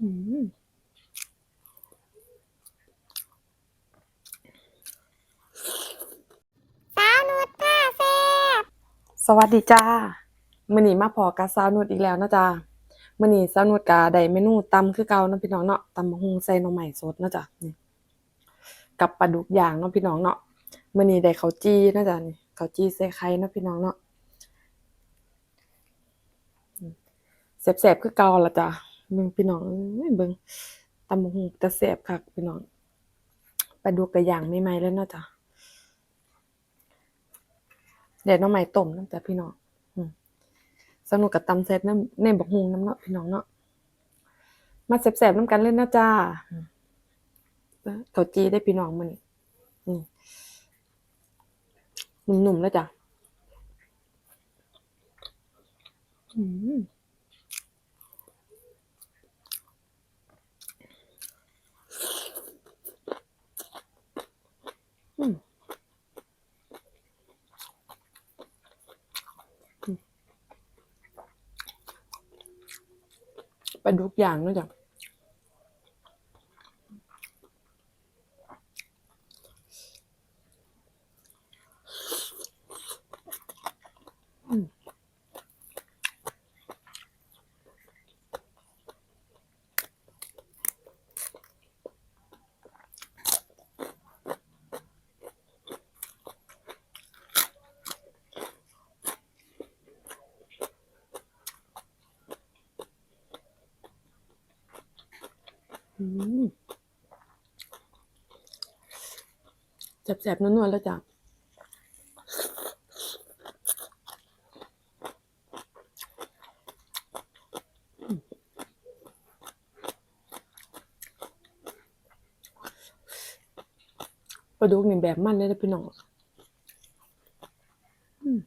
สาวนุชผ้าแซ่บสวัสดีจ้ามื้อนี้มาพอกับสาวนุชอีกแล้วนะจ้ามื้อนี้สาวนุชก็ได้เมนูตำคือเก่าเนาะพี่น้องเนาะตำบักหุ่งใส่หน่อไม้สดนะจ้ะนี่กับปลาดุกย่างเนาะพี่น้องเนาะมื้อนี้ได้ข้าจี้นะจ้ะนี่ข้าจี้ใส่ไข่เนาะพี่น้องเนาะแซ่บๆคือเก่าละจ้ะ เบิ่งพี่น้องเอ้ยเบิ่งตำบักหุ่งต่แซ่บคักพี่น้องปลาดุกก็ย่างใหม่ๆเลยเนาะจ้ะเดี๋ยวน้องใหม่ต้มน้ำจ้ะพี่น้องสนุกกับตำแซ่บน้ำในบักฮุงน้ำเนาะพี่น้องเนาะมาแซ่บๆน้ำกันเล่นนะจ้าอืมเขาจีได้พี่น้องมันนี่หนุ่มๆแล้วจ้ะอืม ไปทุกอย่างเนาะจ้ะอืมอืม แซ่บๆนัวๆแล้วจ้ะปลาดุกนี่แบบมันเลยนะพี่น้องอืม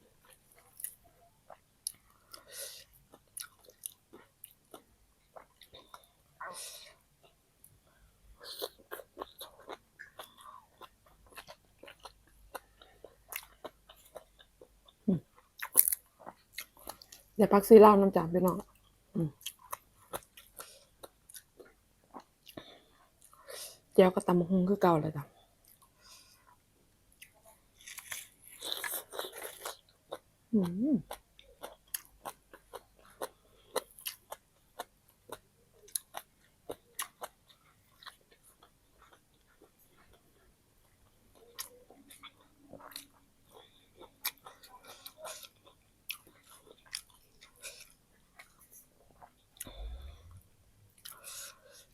เดี๋ยวพักซีเหล้าน้ำจ่าพี่น้องอืมเจียวกับตำบักหุ่งคือเก่าเลยจ้ะอืม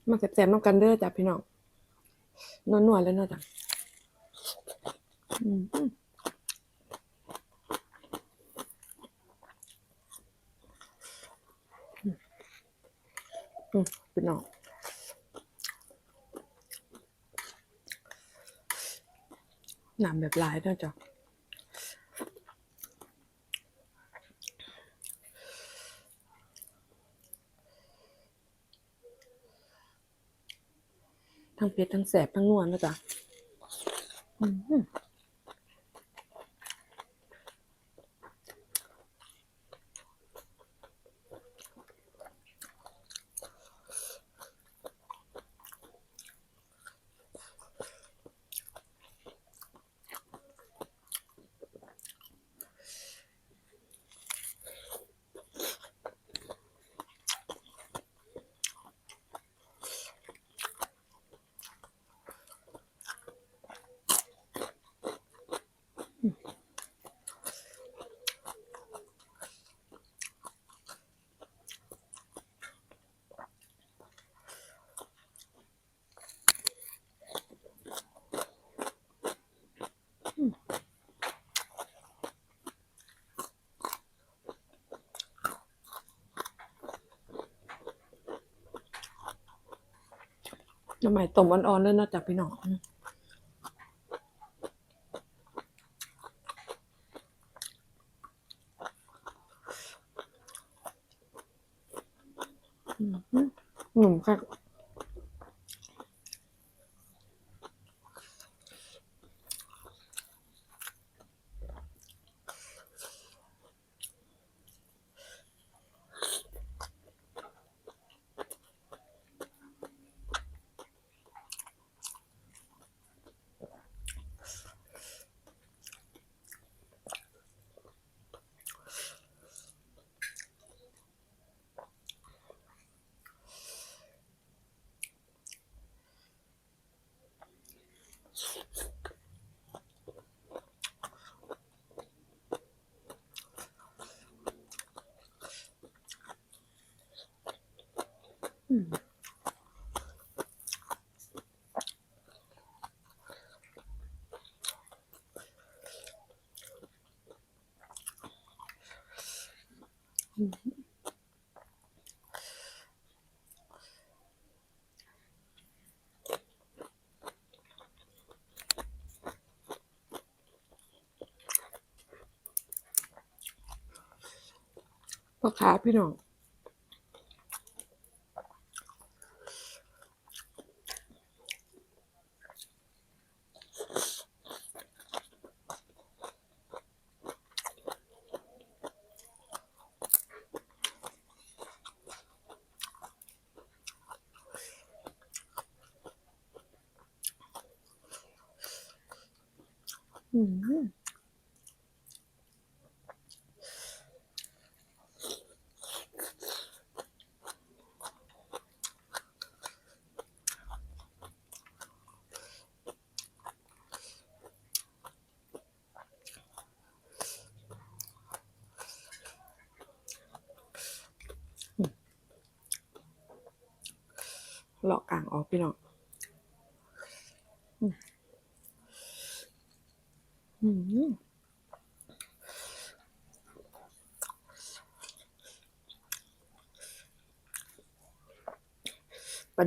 มาแซ่บๆน้ำกันเด้อจ้ะพี่น้องนัวๆเลยเนาะจ้ะอืมพี่น้องหน้ำแบบลายเนาะจ้ะ เผ็ดทั้งแสบทั้งนวลนะจ๊ะ หม่ต้มอ่อนๆเลยเนาะจ้ะพี่น้องหนุ่มค่ะ พ่อค้าพี่น้อง อืมเลาะกลางออกพี่น้องอ ปลา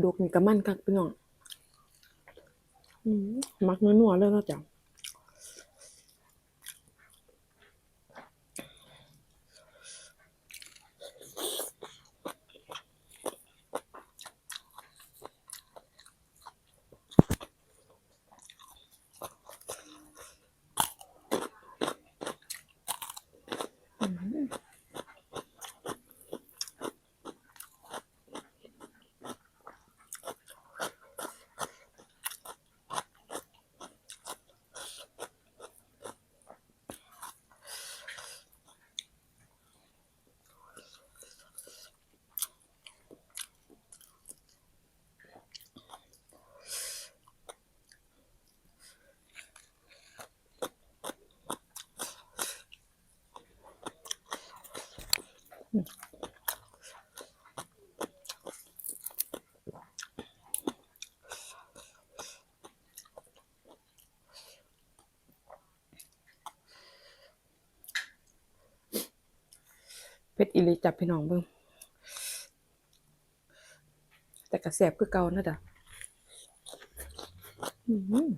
ดุกนี่ก็มันคักพี่น้องมักนัวๆเลยเนาะจ๊ะ เพชร อิลิจับพี่น้องเบิ่งแต่กระแสบคือเก่านะจ๊ะอืม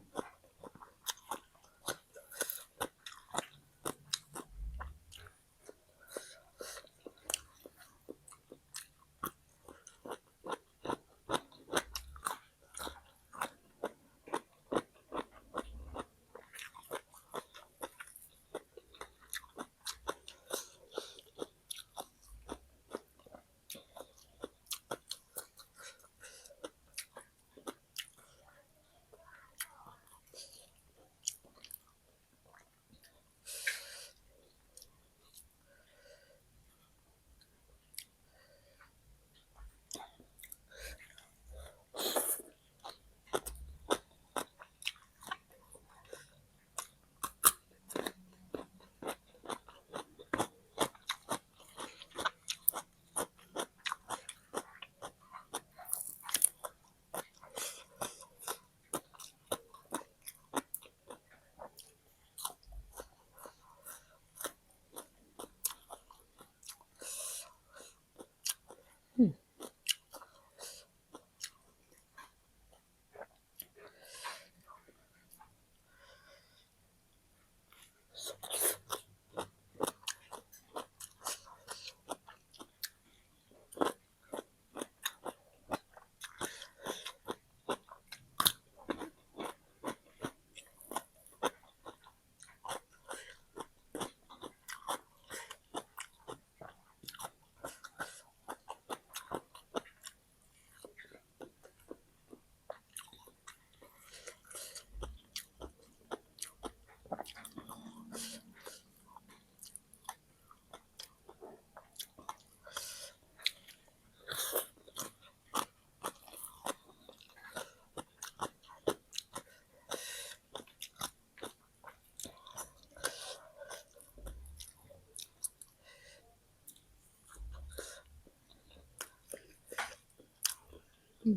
อื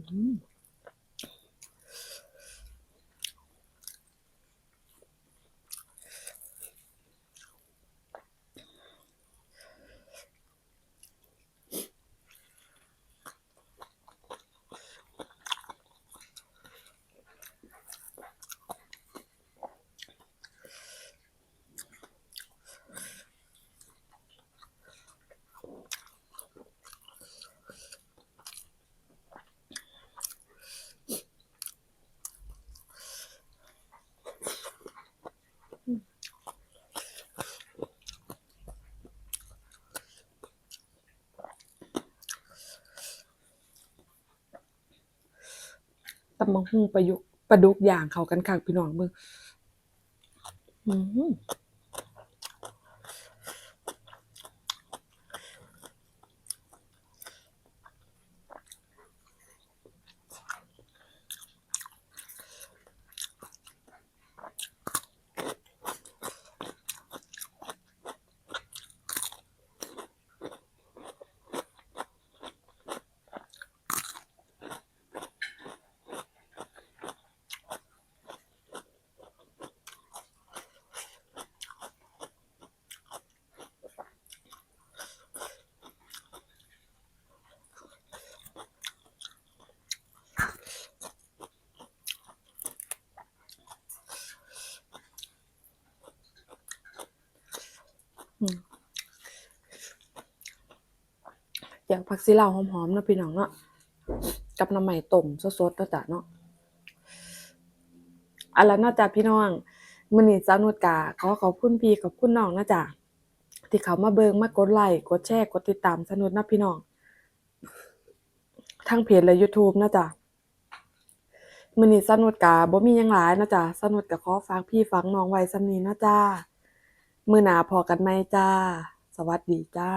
มตำบังหุ่งประยุกประดุกอย่างเขากันค่ะพี่น้องเบิ่งอืม อยากผักซีเหลาหอมๆนะพี่น้องเนาะกับน้ำใหม่ต้มสดๆนะจ้ะเนาะอันละนะจ้ะพี่น้องมือนี้สาวนุชกาขอขอบคุณพี่ขอบคุณน้องนะจ้ะที่เขามาเบิงมากดไลค์กดแชร์กดติดตามสาวนุชเนะพี่น้องทั้งเพจและ YouTube นะจ้ะมือนี้สาวนุชกาบ่มียังหลายนะจ้ะสาวนุชก็ขอฝากพี่ฝากน้องไว้สำนีนะจ้ามื้อหนาพอกันใหมจ้า สวัสดีจ้า